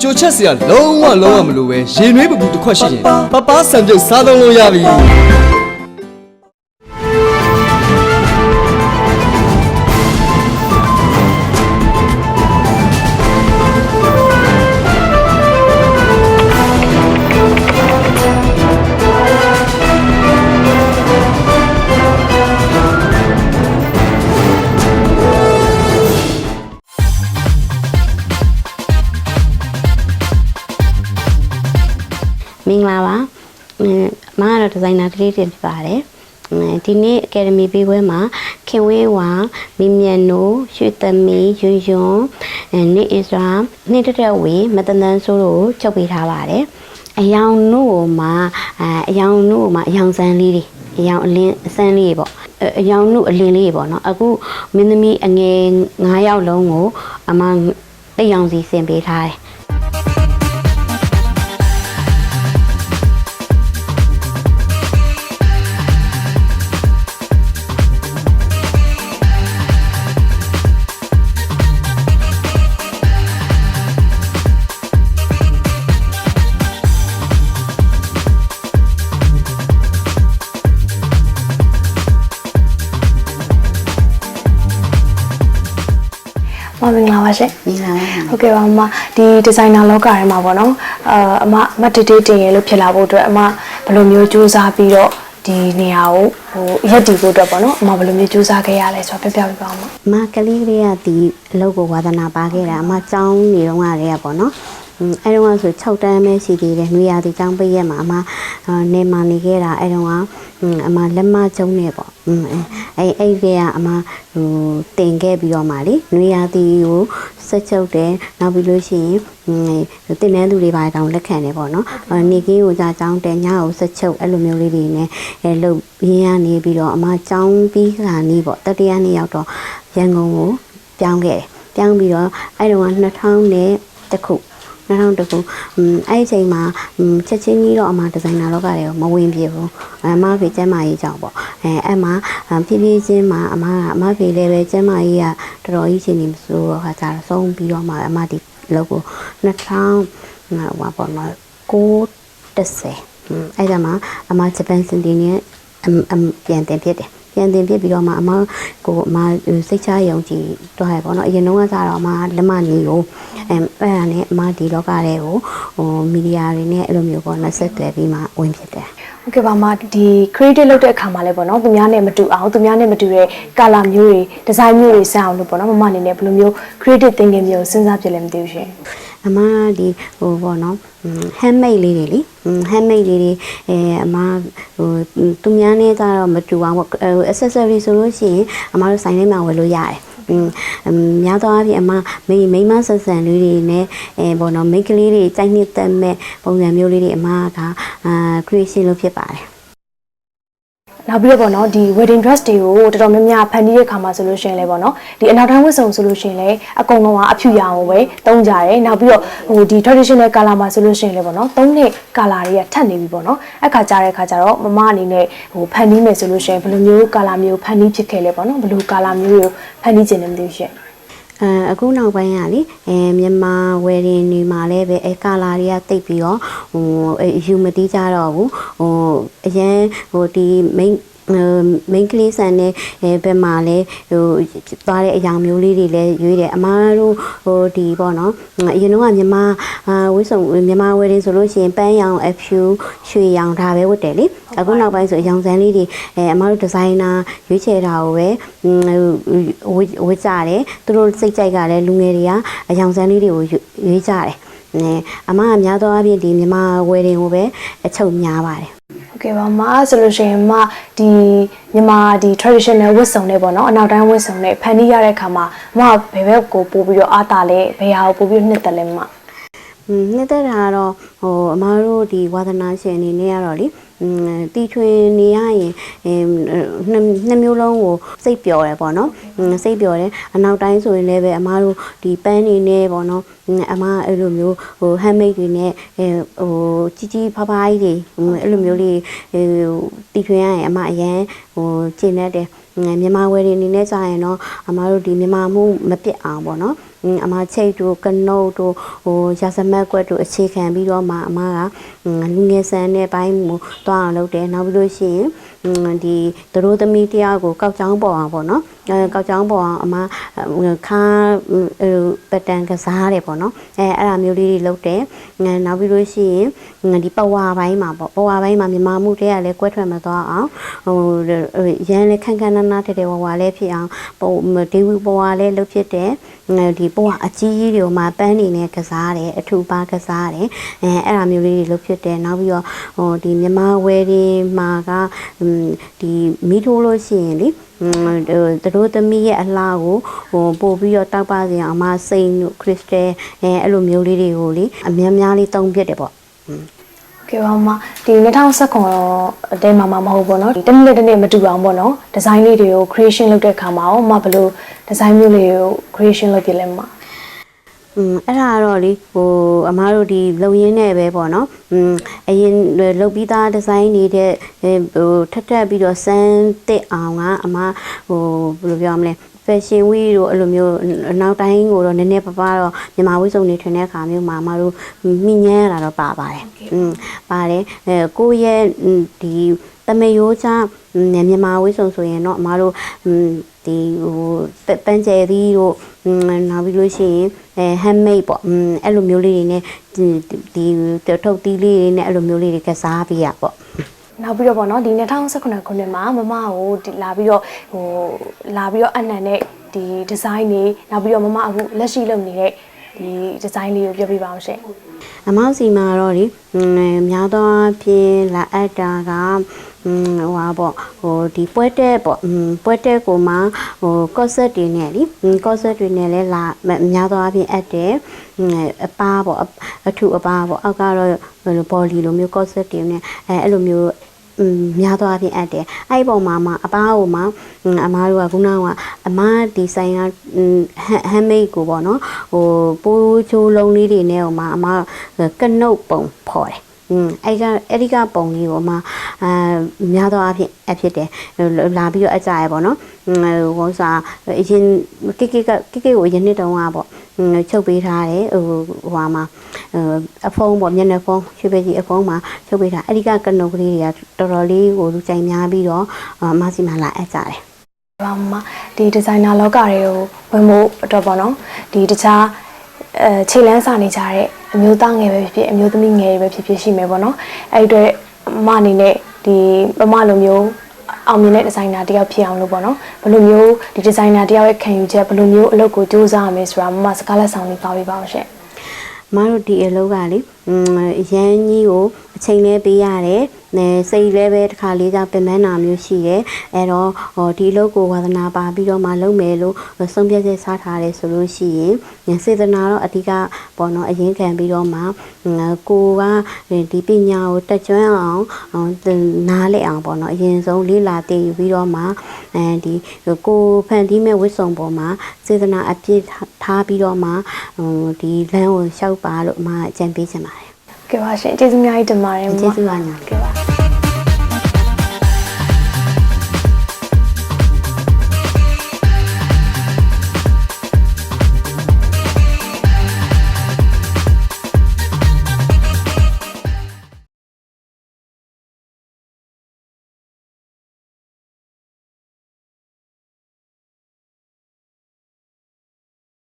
ကြိုချက်စရာလုံးဝလုံးဝမလိုပဲရေနွေးပပူတစ်ခွက်ရှိရင်ပပဆန်ပြုတ်စားသုံးလို့ရပြီ မကတော့ဒီဇိုင်နာကလေးတင်ဖြစ်ပါတယ်အင်းဒီနေ့အကယ်ဒမီပေးပွဲမှာခင်ဝင်းဝါမီမြန်နိုရွှေသမီရွယွန်းအဲနေအစ္စရာနေတက်တက်ဝေမတန်တန်ဆိုးတို့ကိုချုပ်ပေးထားပါတယ်အယောင်နို့မှာအဲအယောင်နို့မှာအယောင်စမ်းလေးတွေအယောင်အလင်းအစမ်းလေးတွေပေါ့အဲအယောင်နို့အလင်းလေးတွေပေါ့နော်အခုမင်းသမီးအငယ်9ယောက်လုံးကိုအမတိတ်ရောင်စီဆင်ပေးထားတယ် မမင်္ဂလာပါရှင် မင်္ဂလာပါ ဟုတ်ကဲ့ပါအမဒီဒီဇိုင်နာလောကထဲမှာပေါ့နော်အာအမအမတတေးတင်ရလို့ဖြစ်လာဖို့အတွက်အမဘယ်လိုမျိုးစူးစမ်းပြီးတော့ဒီနေရာကိုဟိုရက်တည်ဖို့အတွက်ပေါ့နော်အမဘယ်လိုမျိုးစူးစမ်းခဲ့ရလဲဆိုတော့ပြပြပြပါဦးမ အမကလေးကလေးကဒီအလုပ်ကိုဝါသနာပါခဲ့တာအမចောင်းနေတော့ကတည်းကပေါ့နော်อืม အဲတုန်းကဆို6တန်းပဲရှိသေးတယ်နွေရာသီတောင်းပိတ်ရက်မှာအမနေမှနေခဲ့တာအဲတုန်းကအမလက်မကျုံနေပေါ့အဲအဲ့ဒီကအမဟိုတင်ခဲ့ပြီးတော့မှလေနွေရာသီကိုဆက်ချုပ်တယ်နောက်ပြီးလို့ရှိရင်တင်တဲ့သူတွေပါတောင်လက်ခံတယ်ပေါ့နော်နေကင်းကိုကြာကြောင်းတယ်ညကိုဆက်ချုပ်အဲ့လိုမျိုးလေးတွေနဲ့အဲလှုပ်ရင်းရနေပြီးတော့အမကြောင်းပြီးခါနေပေါ့တတိယနေ့ရောက်တော့ရန်ကုန်ကိုပြောင်းခဲ့တယ်ပြောင်းပြီးတော့အဲ့တုန်းက2000နဲ့တခု 2000ခုအဲ့ဒီချိန်မှာချက်ချင်းကြီးတော့အမဒီဇိုင်နာလောကတွေကိုမဝင်ပြဘူးအမဖေကျမ်းမာရေးကြောင့်ပေါ့အဲအဲ့မှာဖြည်းဖြည်းချင်းမှာအမကအမဖေလည်းပဲကျမ်းမာရေးကတော်တော်ကြီးချိန်နေမစိုးတော့ခါကြတော့ဆုံးပြီးတော့မှအမဒီလောက်ကို2000ဟိုပါပေါ့နော်930အဲ့ဒါမှာအမဂျပန်စင်တီနဲ့ပြန်တင်ဖြစ်တယ်ပြန်တင်ပြပြီးတော့မှအမကိုအမစိတ်ချယုံကြည်တော့ရပေါ့နော်အရင်တော့ကတော့အမလက်မနေကို အဲအဲ့ဒါနဲ့အမဒီလောကတွေကိုဟိုမီဒီယာတွေနဲ့အဲ့လိုမျိုးပေါ့နော်ဆက်သွယ်ပြီးမှဝင်ဖြစ်တယ်ဟုတ်ကဲ့ပါအမဒီ creative လုပ်တဲ့အခါမှာလည်းပေါ့နော်သူများနဲ့မတူအောင်သူများနဲ့မတူတဲ့ color မျိုးတွေ design မျိုးတွေစမ်းအောင်လို့ပေါ့နော်မမအနေနဲ့ဘယ်လိုမျိုး creative thinking မျိုးစဉ်းစားပြလဲမသိဘူးရှင်အမဒီဟိုပေါ့နော် handmade လေးတွေလी handmade လေးတွေအဲအမဟိုသူများနဲ့ကြတော့မတူအောင်ပေါ့ဟို accessory ဆိုလို့ရှိရင်အမတို့ဆိုင်ထဲမှာဝယ်လို့ရတယ်อืม များသောအားဖြင့်အမမိမိန်းမဆက်ဆံလေးတွေနဲ့အဲပေါ့နော်မိန်းကလေးတွေစိုက်နှစ်သက်မဲ့ပုံစံမျိုးလေးတွေအမကအာ creation လုပ်ဖြစ်ပါတယ် နောက်ပြီးတော့ပေါ့နော်ဒီ wedding dress တွေကိုတော်တော်များများဖန်တီးတဲ့ခါမှာဆိုလို့ရှိရင်လည်းပေါ့နော်ဒီအနောက်တိုင်းဝတ်စုံဆိုလို့ရှိရင်လည်းအကုန်လုံးကအဖြူရောင်ကိုပဲသုံးကြတယ်နောက်ပြီးတော့ဟိုဒီ traditional color မှာဆိုလို့ရှိရင်လည်းပေါ့နော်သုံးတဲ့ color တွေကထပ်နေပြီပေါ့နော်အဲ့ခါကြတဲ့ခါကျတော့မမအနေနဲ့ဟိုဖန်တီးမယ်ဆိုလို့ရှိရင်ဘယ်လိုမျိုး color မျိုးဖန်တီးဖြစ်ခဲ့လဲပေါ့နော်ဘယ်လို color မျိုးတွေကိုဖန်တီးခြင်းလဲမသိဘူးရှင့် အဲအခုနောက်ပိုင်းကလေအဲမြန်မာဝယ်ရင်တွေမှာလည်းပဲအဲကာလာတွေကတိတ်ပြီးတော့ဟိုအဲယူမတိကြတော့ဘူးဟိုအရင်ဟိုဒီ main ဟို main ကလေးဆန်နဲ့အဲဘက်မှာလဲဟိုသွားတဲ့အယောင်မျိုးလေးတွေလည်းရွေးတယ်အမားတို့ဟိုဒီပေါ့နော်အရင်တော့ကမြန်မာအာဝိဆုံမြန်မာဝယ်ရင်ဆိုလို့ရှိရင်ပန်းရောင်အဖြူရွှေရောင်ဒါပဲဝတ်တယ်လေအခုနောက်ပိုင်းဆိုအယောင်စမ်းလေးတွေအဲအမားတို့ဒီဇိုင်နာရွေးချယ်တာကိုပဲဟိုဝတ်ကြတယ်သူတို့စိတ်ကြိုက်ကလည်းလူငယ်တွေကအယောင်စမ်းလေးတွေကိုရွေးကြတယ်အဲအမအများသောအားဖြင့်ဒီမြန်မာဝယ်ရင်ကိုပဲအချုပ်များပါတယ် ဟုတ်ကဲ့ပါမဆိုလို့ရှိရင်မဒီမြန်မာဒီ traditional ဝတ်စုံတွေပေါ့နော်အနောက်တိုင်းဝတ်စုံတွေဖန်တီးရတဲ့ခါမှာမဘယ်ဘက်ကိုပို့ပြီးတော့အားတာလဲဘယ်ဟာကိုပို့ပြီးနှစ်သက်လဲမ อืมနှစ်သက်တာကတော့ဟိုအမားတို့ဒီဝါသနာရှင်အနေနဲ့ကတော့လေ อืม တီထွင်နေရရင်နှစ်မျိုးလုံးကိုစိတ်ပျော်တယ်ပေါ့နော်စိတ်ပျော်တယ်အနောက်တိုင်းဆိုရင်လည်းပဲအမားတို့ဒီပန်းနေနေပေါ့နော်အမအဲ့လိုမျိုးဟိုဟမ်မိတ်တွေနဲ့ဟိုជីជីဖားဖားကြီးတွေအဲ့လိုမျိုးလေးဟိုတီထွင်ရရင်အမအရန်ဟိုကျင့်တတ်တယ်မြန်မာဝယ်တွေအနေနဲ့ကြာရင်တော့အမတို့ဒီမြန်မာမှုမပြစ်အောင်ပေါ့နော် အမချိတ်တို့ကနုတ်တို့ဟိုရာဇမက်ကွက်တို့အခြေခံပြီးတော့မှအမကလူငယ်ဆန်တဲ့ဘိုင်းကိုတွားအောင်လုပ်တယ်နောက်ပြီးလို့ရှိရင်ဒီသူတို့သမီးတယောက်ကိုကောက်ချောင်းပေါ်အောင်ပေါ့နော်ကောက်ချောင်းပေါ်အောင်အမခါဟိုပတန်ကစားတယ်ပေါ့နော်အဲအဲ့ဒါမျိုးလေးတွေလုပ်တယ်ငယ်နောက်ပြီးလို့ရှိရင်ဒီပဝါဘိုင်းမှာပေါ့ပဝါဘိုင်းမှာမြန်မာမှုတွေကလည်းကွက်ထွက်မသွားအောင်ဟိုရန်လည်းခန်းခန်းနားနားတဲ့တဲ့ဝဝလည်းဖြစ်အောင်ပုံဒေဝီပဝါလည်းလုပ်ဖြစ်တယ်ဒီပဝါအကြီးကြီးတွေမှာပန်းနေနဲ့ကစားတယ်အထူပါကစားတယ်အဲအဲ့ဒါမျိုးလေးတွေလုပ်ဖြစ်တယ်နောက်ပြီးတော့ဟိုဒီမြန်မာဝယ်တွေမှာကဒီမီးထိုးလို့ရှိရင်လေอืม သူတို့သမီးရဲ့အလားကိုဟိုပို့ပြီးတော့တောက်ပါစီအောင်အမစိန်တို့ခရစ်စတယ်အဲအဲ့လိုမျိုးလေးတွေကိုလေအများများလေးတုံးပြစ်တယ်ပေါ့ကဲပါမဒီ2019တော့အတဲမှာမမဟုတ်ဘောနော်ဒီတစ်နေ့တစ်နေ့မတူအောင်ဘောနော်ဒီဇိုင်းလေးတွေကို creation လုပ်တဲ့အခါမှာရောမဘယ်လိုဒီဇိုင်းမျိုးလေးကို creation လုပ်ပြလဲမ อืมအဲ့ဒါကတော့လေဟိုအမားတို့ဒီလုံရင်းနဲ့ပဲပေါ့နော်อืมအရင်လုတ်ပြီးသားဒီဇိုင်းနေတဲ့ဟိုထက်ထက်ပြီးတော့စမ်းတစ်အောင်ကအမားဟိုဘယ်လိုပြောမလဲ fashion week တို့အဲ့လိုမျိုးနောက်တိုင်းကိုတော့နည်းနည်းပါးပါးတော့မြန်မာဝိစုံတွေထွင်တဲ့အခါမျိုးမှာအမတို့မိညမ်းရတာတော့ပါပါတယ်อืมပါတယ်အဲကိုယ့်ရဲ့ဒီ တမယိုးချမြန်မာဝိစုံဆိုရင်တော့အမတို့ဒီဟိုပန်းကျယ်သီးတို့နောက်ပြီးလို့ရှိရင်အဲ handmade ပေါ့အဲ့လိုမျိုးလေးတွေနဲ့ဒီဒီထုတ်သီးလေးတွေနဲ့အဲ့လိုမျိုးလေးတွေကစားပေးရပေါ့နောက်ပြီးတော့ပေါ့နော်ဒီ2019ခုနှစ်မှာမမကိုဒီလာပြီးတော့ဟိုလာပြီးတော့အနံနဲ့ဒီဒီဇိုင်းတွေနောက်ပြီးတော့မမအခုလက်ရှိလုပ်နေတဲ့ဒီဒီဇိုင်းလေးကိုပြောပြပါအောင်ရှင်အမောက်စီမှာတော့ဒီများသောအားဖြင့်လာအပ်တာက ဟိုဟာပေါ့ဟိုဒီပွဲတက်ပေါ့ပွဲတက်ကိုမှဟိုကော့ဆက်တွေနဲ့လीကော့ဆက်တွေနဲ့လဲလာများသောအားဖြင့်အပ်တယ်အပားပေါ့အထုအပားပေါ့အောက်ကတော့ဘော်လီလိုမျိုးကော့ဆက်တွေနဲ့အဲအဲ့လိုမျိုးอืมများသွားပြင်အပ်တယ်အဲ့ဒီပုံမှာမှအပားကိုမှအမားတို့ကခုနကအမားဒီဆိုင်ကဟမ်မိတ်ကိုပေါ့နော်ဟိုပိုးချိုးလုံးလေးတွေနဲ့ဟိုမှာအမားကနုတ်ပုံဖော်တယ် อืมအဲ့ကအဲ့ဒီကပုံလေးကိုမှအာများသောအားဖြင့်အဖြစ်တယ်လာပြီးတော့အကြရပေါ့နော်ဟိုစားအရင်ကိကိကကိကိကိုအရင်နှစ်တုန်းကပေါ့ချုပ်ပေးထားတယ်ဟိုဟိုမှာအဖုံးပေါ့မျက်နှာဖုံးရွှေပဲကြီးအဖုံးမှာချုပ်ပေးထားအဲ့ဒီကကနုတ်ကလေးတွေကတော်တော်လေးကိုလူကြိုင်များပြီးတော့အမစီမှာလာအပ်ကြတယ်ဘာမှဒီဒီဇိုင်နာလောကတွေကိုဝင်ဖို့အတွက်ပေါ့နော်ဒီတခြားအဲခြေလန်းစာနေကြတဲ့ အမျိုးသားငယ်ပဲဖြစ်ဖြစ်အမျိုးသမီးငယ်ပဲဖြစ်ဖြစ်ရှိမယ်ပေါ့နော်အဲ့ဒီအတွက်မအနေနဲ့ဒီမမလိုမျိုးအောင်မြင်တဲ့ဒီဇိုင်နာတယောက်ဖြစ်အောင်လို့ပေါ့နော်ဘယ်လိုမျိုးဒီဒီဇိုင်နာတယောက်ရဲ့ခံယူချက်ဘယ်လိုမျိုးအလုပ်ကိုစူးစမ်းရမလဲဆိုတာမမစကားလက်ဆောင်လေးပါပေးပါအောင်ရှင်မတို့ဒီအလုပ်ကလေอืมရန်ကြီးကိုအချိန်လဲပေးရတယ်။ နဲစိတ်လဲပဲတစ်ခါလေးကြောင့်ပင်ပန်းနာမျိုးရှိတယ်။အဲ့တော့ဟောဒီအလုပ်ကိုဝါသနာပါပြီးတော့မှလုပ်မယ်လို့ဆုံးဖြတ်ချက်စားထားတယ်ဆိုလို့ရှိရင်စေတနာတော့အဓိကပေါ့နော်အရင်ခံပြီးတော့မှကိုကဒီပညာကိုတက်ကျွမ်းအောင်နားလည်အောင်ပေါ့နော်အရင်ဆုံးလေးလာတည်ယူပြီးတော့မှအဲဒီကိုဖန်တီးမဲ့ဝစ်စုံပေါ်မှာစေတနာအပြည့်ထားပြီးတော့မှဟိုဒီလမ်းကိုလျှောက်ပါလို့အမအကြံပေးချင်ပါတယ်ကဲပါရှင်ကျေးဇူးအများကြီးတင်ပါတယ်မမကျေးဇူးပါညာကဲပါ